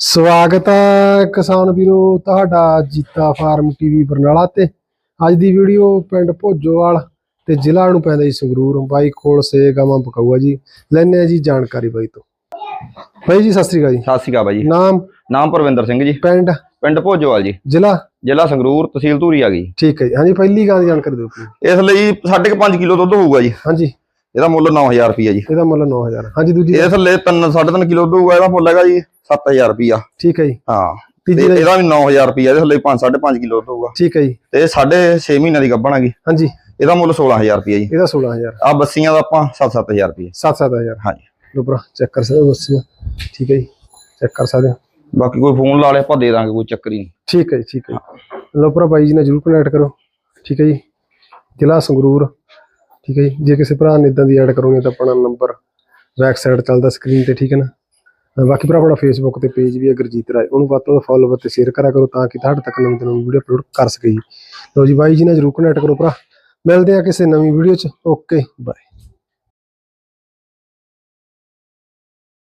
ਸਵਾਗਤ ਹੈ ਕਿਸਾਨ ਵੀਰੋ ਤੁਹਾਡਾ ਜੀਤਾ ਫਾਰਮ ਟੀਵੀ ਬਰਨਾਲਾ ਤੇ। ਅੱਜ ਦੀ ਵੀਡੀਓ ਪਿੰਡ ਭੋਜੋਵਾਲ ਤੇ ਜ਼ਿਲ੍ਹਾ ਨੂੰ ਪੈਂਦਾ ਜੀ ਸੰਗਰੂਰ। ਬਾਈ ਕੋਲ ਸੇ ਗਾਵਾਂ ਪਕਾਊਆ ਜੀ। ਲੈਣੇ ਆ ਜੀ ਜਾਣਕਾਰੀ ਬਾਈ ਤੋਂ। ਬਾਈ ਜੀ ਸਤਿ ਸ੍ਰੀ ਅਕਾਲ ਜੀ। ਸਤਿ ਸ਼੍ਰੀ ਅਕਾਲ ਬਾਈ ਜੀ। ਨਾਮ? ਨਾਮ ਪਰਵਿੰਦਰ ਸਿੰਘ ਜੀ। ਪਿੰਡ? ਪਿੰਡ ਭੋਜੋਵਾਲ ਜੀ। ਜ਼ਿਲ੍ਹਾ? ਜ਼ਿਲ੍ਹਾ ਸੰਗਰੂਰ ਤਹਿਸੀਲ ਧੂਰੀ ਆ ਗਈ। ਠੀਕ ਹੈ ਜੀ। ਹਾਂਜੀ ਪਹਿਲੀ ਗਾਂ ਦੀ ਜਾਣਕਾਰੀ ਦਿਓ ਇਸ ਲਈ 5.5 ਕਿਲੋ ਦੁੱਧ ਹੋਊਗਾ ਜੀ। ਹਾਂਜੀ। ਇਹਦਾ ਮੁੱਲ 9000 ਰੁਪਿਆ ਜੀ। ਇਹਦਾ ਮੁੱਲ 9000 ਹਾਂਜੀ ਦੂਜੀ ਇਸ ਲਈ 3 3.5 ਕਿਲੋ ਹੋਊਗਾ ਇਹਦਾ ਮੁੱਲ ਹੈਗਾ ਜੀ 7000 ਰੁਪਿਆ ਠੀਕ ਹੈ ਜੀ। ਹਾਂ। ਤੇ? ਇਹਦਾ ਵੀ 9000 ਰੁਪਿਆ ਇਹਦੇ ਲਈ 5 5.5 ਕਿਲੋ ਹੋਊਗਾ ਠੀਕ ਹੈ ਜੀ। ਤੇ ਇਹ ਸਾਢੇ 6 ਮਹੀਨਿਆਂ ਦੀ ਗੱਭਣ ਹੈਗੀ ਹਾਂਜੀ। ਇਹਦਾ ਮੁੱਲ 16000 ਰੁਪਿਆ ਜੀ। ਇਹਦਾ 16000 ਆ ਬੱਸੀਆਂ ਦਾ ਆਪਾਂ 7-7000 ਰੁਪਏ 7-7000 ਹਾਂਜੀ। ਲੋ ਭਰਾ ਚੈੱਕ ਕਰ ਸਕਦੇ ਹੋ ਬੱਸੀਆਂ। ਠੀਕ ਹੈ ਜੀ। ਚੈੱਕ ਕਰ ਸਕਦੇ ਹੋ। ਬਾਕੀ ਕੋਈ ਫੋਨ ਲਾ ਲਿਆ ਆਪਾਂ ਦੇ ਦਾਂਗੇ ਕੋਈ ਚੱਕਰ ਹੀ ਨਹੀਂ। ਠੀਕ ਹੈ ਜੀ ਠੀਕ ਹੈ। ਲਓ ਭਰਾ ਬਾਈ ਜੀ ਨਾਲ ਜਰੂਰ ਕਨੈਕਟ ਕਰੋ। ਠੀਕ ਹੈ ਜੀ। ਜ਼ਿਲ੍ਹਾ ਸੰਗਰੂਰ। ਠੀਕ ਹੈ ਜੀ? ਜੇ ਕਿਸੇ ਭਰਾ ਨੇ ਇਦਾਂ ਦੀ ਐਡ ਕਰੋਗੇ ਤਾਂ ਆਪਣਾ ਨੰਬਰ ਬੈਕ ਸਾਈਡ ਚੱਲਦਾ ਸਕਰੀਨ ਤੇ, ਠੀਕ ਹੈ ਨਾ? ਬਾਕੀ ਭਰਾ ਆਪਣਾ ਫੇਸਬੁੱਕ ਤੇ ਪੇਜ ਵੀ ਹੈ ਗੁਰਜੀਤ ਰਾਏ। ਉਹਨੂੰ ਵੱਧ ਤੋਂ ਵੱਧ ਫੋਲੋ ਤੇ ਸ਼ੇਅਰ ਕਰਾ ਕਰੋ ਤਾਂ ਕਿ ਤੁਹਾਡੇ ਤੱਕ ਨਵੀਂ ਤੋਂ ਨਵੀਂ ਵੀਡੀਓ ਅਪਲੋਡ ਕਰ ਸਕੇ ਜੀ ਲਓ ਜੀ, ਬਾਈ ਜੀ ਨਾਲ ਜਰੂਰ ਕਨੈਕਟ ਕਰੋ ਭਰਾ। ਮਿਲਦੇ ਆ ਕਿਸੇ ਨਵੀਂ ਵੀਡੀਓ 'ਚ। Okay bye